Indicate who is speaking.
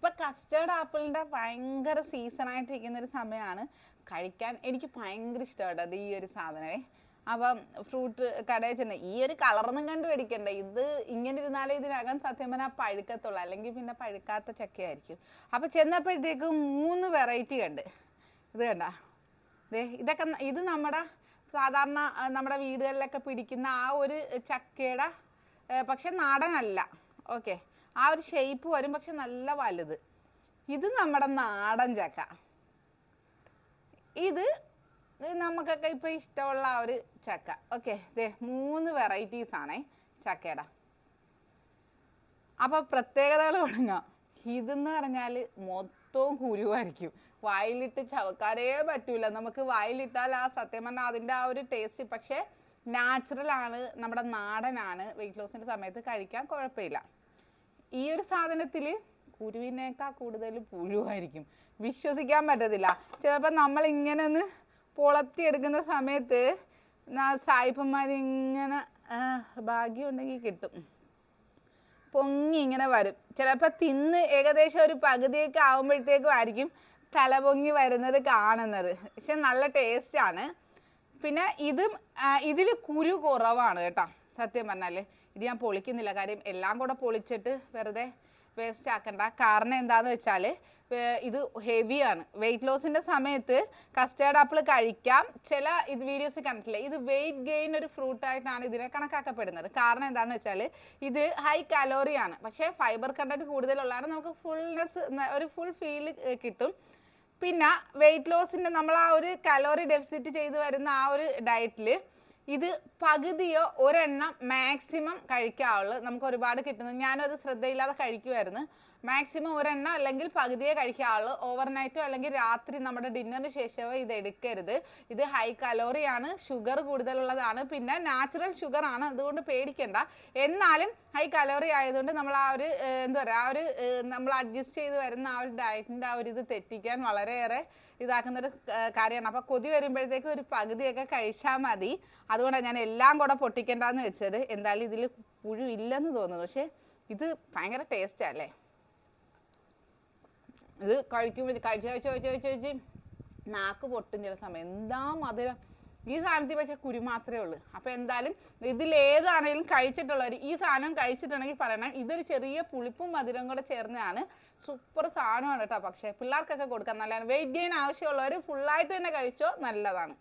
Speaker 1: ഇപ്പൊ കസ്റ്റേർഡ് ആപ്പിളിന്റെ ഭയങ്കര സീസൺ ആയിട്ടിരിക്കുന്ന ഒരു സമയമാണ് കഴിക്കാൻ എനിക്ക് ഭയങ്കര ഇഷ്ടമാണ് അത് ഈ ഒരു സാധനമേ. അപ്പം ഫ്രൂട്ട് കടയിൽ ചെന്ന് ഈ ഒരു കളറൊന്നും കണ്ടു മേടിക്കണ്ട ഇത് ഇങ്ങനെ ഇരുന്നാലേ ഇതിനകം സത്യം പറഞ്ഞാൽ പഴുക്കത്തുള്ളൂ. അല്ലെങ്കിൽ പിന്നെ പഴുക്കാത്ത ചക്കയായിരിക്കും. അപ്പം ചെന്നപ്പോഴത്തേക്ക് മൂന്ന് വെറൈറ്റി കണ്ട്. ഇത് കണ്ട? ദേ ഇതൊക്കെ ഇത് നമ്മുടെ സാധാരണ നമ്മുടെ വീടുകളിലൊക്കെ പിടിക്കുന്ന ആ ഒരു ചക്കയുടെ പക്ഷെ നാടനല്ല. ഓക്കെ. ആ ഒരു ഷേപ്പ് വരും പക്ഷെ നല്ല വലുത്. ഇത് നമ്മുടെ നാടൻ ചക്ക. ഇത് നമുക്കൊക്കെ ഇപ്പൊ ഇഷ്ടമുള്ള ആ ഒരു ചക്ക. ഓക്കെ ദേ മൂന്ന് വെറൈറ്റീസ് ആണേ ചക്കയുടെ. അപ്പൊ പ്രത്യേകതകൾ തുടങ്ങാം. ഇതെന്ന് പറഞ്ഞാൽ മൊത്തവും കുരുവായിരിക്കും. വായിലിട്ട് ചവക്കാനേ പറ്റൂല. നമുക്ക് വായിലിട്ടാൽ ആ സത്യം പറഞ്ഞാൽ അതിന്റെ ആ ഒരു ടേസ്റ്റ് പക്ഷേ നാച്ചുറൽ ആണ് നമ്മുടെ നാടനാണ്. വെയിറ്റ് ലോസിന്റെ സമയത്ത് കഴിക്കാൻ കുഴപ്പമില്ല. ഈ ഒരു സാധനത്തിൽ കുരുവിനേക്കാൾ കൂടുതൽ പുഴുവായിരിക്കും. വിശ്വസിക്കാൻ പറ്റത്തില്ല. ചിലപ്പോൾ നമ്മൾ ഇങ്ങനെ ഒന്ന് പൊളത്തിയെടുക്കുന്ന സമയത്ത് സായിപ്പന്മാരിങ്ങനെ ഭാഗ്യം ഉണ്ടെങ്കിൽ കിട്ടും. പൊങ്ങി ഇങ്ങനെ വരും. ചിലപ്പോൾ തിന്ന് ഏകദേശം ഒരു പകുതിയൊക്കെ ആകുമ്പോഴത്തേക്കും ആയിരിക്കും തല പൊങ്ങി വരുന്നത് കാണുന്നത്. പക്ഷെ നല്ല ടേസ്റ്റാണ് പിന്നെ ഇതും ഇതിൽ കുരു കുറവാണ് കേട്ടോ സത്യം പറഞ്ഞാൽ ഇത് ഞാൻ പൊളിക്കുന്നില്ല. കാര്യം എല്ലാം കൂടെ പൊളിച്ചിട്ട് വെറുതെ വേസ്റ്റ് ആക്കണ്ട. കാരണം എന്താന്ന് വെച്ചാൽ ഇത് ഹെവിയാണ് വെയിറ്റ് ലോസിന്റെ സമയത്ത് കസ്റ്റേർഡ് ആപ്പിൾ കഴിക്കാം. ചില ഇത് വീഡിയോസ് കണ്ടിട്ടില്ലേ? ഇത് വെയിറ്റ് ഗെയിൻ ഒരു ഫ്രൂട്ടായിട്ടാണ് ഇതിനെ കണക്കാക്കപ്പെടുന്നത്. കാരണം എന്താണെന്ന് വെച്ചാൽ ഇത് ഹൈ കലോറിയാണ് പക്ഷേ ഫൈബർ കണ്ടന്റ് കൂടുതലുള്ളതാണ്. നമുക്ക് ഫുൾനെസ് ഒരു ഫുൾ ഫീൽ കിട്ടും. പിന്നെ വെയിറ്റ് ലോസിന്റെ നമ്മൾ ആ ഒരു കലോറി ഡെഫിസിറ്റ് ചെയ്ത് വരുന്ന ആ ഒരു ഡയറ്റിൽ ഇത് പകുതിയോ ഒരെണ്ണം മാക്സിമം കഴിക്കാവുള്ളൂ. നമുക്ക് ഒരുപാട് കിട്ടുന്നു. ഞാനും അത് ശ്രദ്ധയില്ലാതെ കഴിക്കുമായിരുന്നു മാക്സിമം ഒരെണ്ണം അല്ലെങ്കിൽ പകുതിയെ കഴിക്കാവുള്ളൂ. ഓവർനൈറ്റോ അല്ലെങ്കിൽ രാത്രി നമ്മുടെ ഡിന്നറിന് ശേഷമോ ഇത് എടുക്കരുത്. ഇത് ഹൈ കലോറിയാണ് ഷുഗർ കൂടുതലുള്ളതാണ്. പിന്നെ നാച്ചുറൽ ഷുഗർ ആണ്. അതുകൊണ്ട് പേടിക്കണ്ട. എന്നാലും ഹൈ കലോറി ആയതുകൊണ്ട് നമ്മൾ ആ ഒരു എന്താ പറയുക ആ ഒരു നമ്മൾ അഡ്ജസ്റ്റ് ചെയ്ത് വരുന്ന ആ ഒരു ഡയറ്റിന്റെ ആ ഒരു ഇത് തെറ്റിക്കാൻ വളരെയേറെ ഇതാക്കുന്ന ഒരു കാര്യമാണ്. അപ്പോൾ കൊതി വരുമ്പോഴത്തേക്ക് ഒരു പകുതിയൊക്കെ കഴിച്ചാൽ മതി. അതുകൊണ്ടാണ് ഞാൻ എല്ലാം കൂടെ പൊട്ടിക്കേണ്ടെന്ന് വെച്ചത്. എന്തായാലും ഇതിൽ പുഴു ഇല്ലെന്ന് തോന്നുന്നു. പക്ഷേ ഇത് ഭയങ്കര ടേസ്റ്റ് അല്ലേ? ഇത് കഴിക്കുമ്പോൾ കഴിച്ച് കഴിച്ച് കഴിച്ച് കഴിച്ച് കഴിച്ച് നാക്ക് പൊട്ടും ചില സമയം. എന്താ മധുരം? ഈ സാധനത്തിൽ പക്ഷേ കുരു മാത്രമേ ഉള്ളൂ. അപ്പോൾ എന്തായാലും ഇതിലേതാണെങ്കിലും കഴിച്ചിട്ടുള്ളവർ ഈ സാധനം കഴിച്ചിട്ടുണ്ടെങ്കിൽ പറയണം. ഇതൊരു ചെറിയ പുളിപ്പും മധുരം കൂടെ ചേർന്നതാണ്. സൂപ്പർ സാധനമാണ് കേട്ടോ. പക്ഷേ പിള്ളേർക്കൊക്കെ കൊടുക്കാൻ നല്ലതാണ്. വെയിറ്റ് ഗെയിൻ ആവശ്യമുള്ളവർ ഫുള്ളായിട്ട് തന്നെ കഴിച്ചോ നല്ലതാണ്.